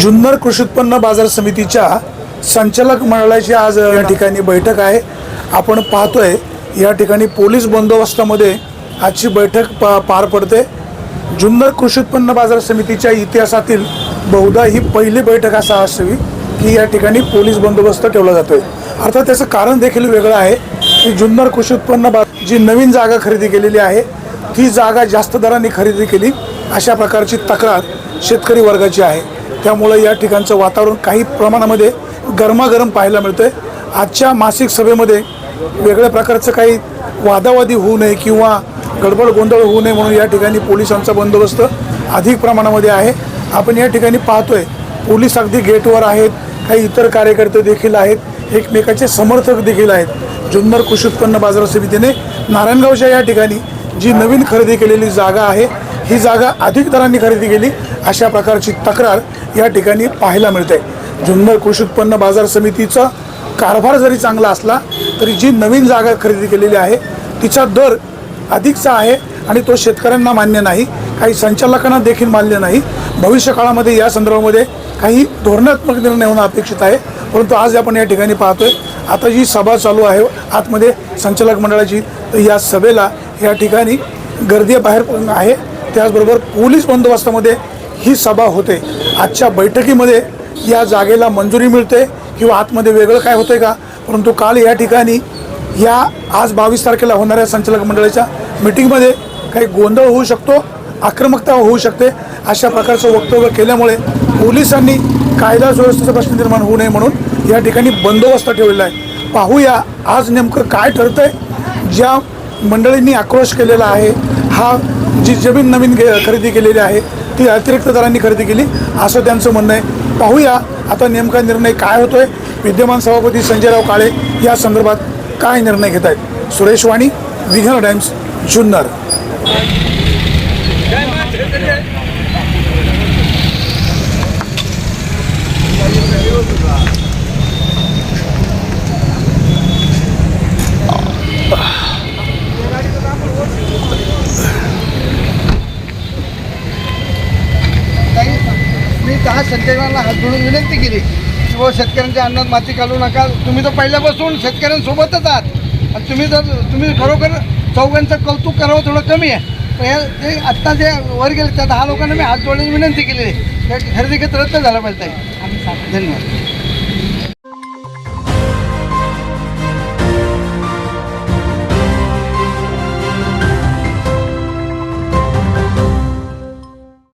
जुन्नर कृषी उत्पन्न बाजार समितीच्या संचालक मंडळाची आज या ठिकाणी बैठक आहे. आपण पाहतोय या ठिकाणी पोलीस बंदोबस्तामध्ये आजची बैठक पा पार पडते. जुन्नर कृषी उत्पन्न बाजार समितीच्या इतिहासातील बहुधा ही पहिली बैठक असा असावी की या ठिकाणी पोलीस बंदोबस्त ठेवला जातोय. अर्थात त्याचं कारण देखील वेगळं आहे की जुन्नर कृषी उत्पन्न बा जी नवीन जागा खरेदी केलेली आहे ती जागा जास्त दराने खरेदी केली अशा प्रकारची तक्रार शेतकरी वर्गाची आहे. त्यामुळे या ठिकाणचं वातावरण काही प्रमाणामध्ये गरमागरम पाहायला मिळतंय. आजच्या मासिक सभेमध्ये वेगळ्या प्रकारचं काही वादावादी होऊ नये किंवा गडबड गोंधळ होऊ नये म्हणून या ठिकाणी पोलिसांचा बंदोबस्त अधिक प्रमाणामध्ये आहे. आपण या ठिकाणी पाहतोय पोलीस अगदी गेटवर आहेत काही इतर कार्यकर्ते देखील आहेत एकमेकाचे समर्थक देखील आहेत. जुन्नर कृषी उत्पन्न बाजार समितीने नारायणगावच्या या ठिकाणी जी नवीन खरेदी केलेली जागा आहे ही जागा अधिक दरांनी खरेदी केली. अशा प्रकारची तक्रार या ठिकाणी पाहायला मिळते. जुन्नर कृषी उत्पन्न बाजार समितीचा कारभार जरी चांगला असला तरी जी नवीन जागा खरेदी केलेली आहे तिचा दर अधिकचा आहे आणि तो शेतकऱ्यांना मान्य नाही. काही संचालकांना देखील मान्य नाही. भविष्य काळामध्ये या संदर्भामध्ये काही धोरणात्मक निर्णय होणं अपेक्षित आहे. परंतु आज आपण या ठिकाणी पाहतोय आता जी सभा चालू आहे आतमध्ये संचालक मंडळाची तर या सभेला या ठिकाणी गर्दी बाहेर आहे. त्याचबरोबर पोलीस बंदोबस्तामध्ये ही सभा होते. आजच्या बैठकीमध्ये या जागेला मंजुरी मिळते किंवा आतमध्ये वेगळं काय होतंय का? परंतु काल या ठिकाणी या आज बावीस तारखेला होणाऱ्या संचालक मंडळाच्या मिटिंगमध्ये काही गोंधळ होऊ शकतो आक्रमकता होऊ शकते अशा प्रकारचं वक्तव्य केल्यामुळे पोलिसांनी कायदा सुव्यवस्थेचा प्रश्न निर्माण होऊ नये म्हणून या ठिकाणी बंदोबस्त ठेवलेला आहे. पाहूया आज नेमकं काय ठरतंय ज्या मंडळींनी आक्रोश केलेला आहे हा जी जमीन नवीन घे खरेदी केलेली आहे ती अतिरिक्त दरांनी खरेदी केली असं त्यांचं म्हणणं आहे. पाहूया आता नेमका निर्णय काय होतोय. विद्यमान सभापती संजयराव काळे या संदर्भात काय निर्णय घेत आहेत सुरेश वाणी विघ्न टाइम्स जुन्नर ताई, मी दहा शेतकऱ्यांना हात जोडून विनंती केली की व शेतकऱ्यांच्या अन्नात माती घालू नका. तुम्ही तर पहिल्यापासून शेतकऱ्यांसोबतच आहात. आणि तुम्ही जर तुम्ही खरोखर चौघांचं कौतुक करावं थोडं कमी आहे. पण हे ते आत्ता जे वर गेले त्या दहा लोकांना मी हात जोडून विनंती केली आहे. या खरेदी रद्द झाला पाहिजे धन्यवाद.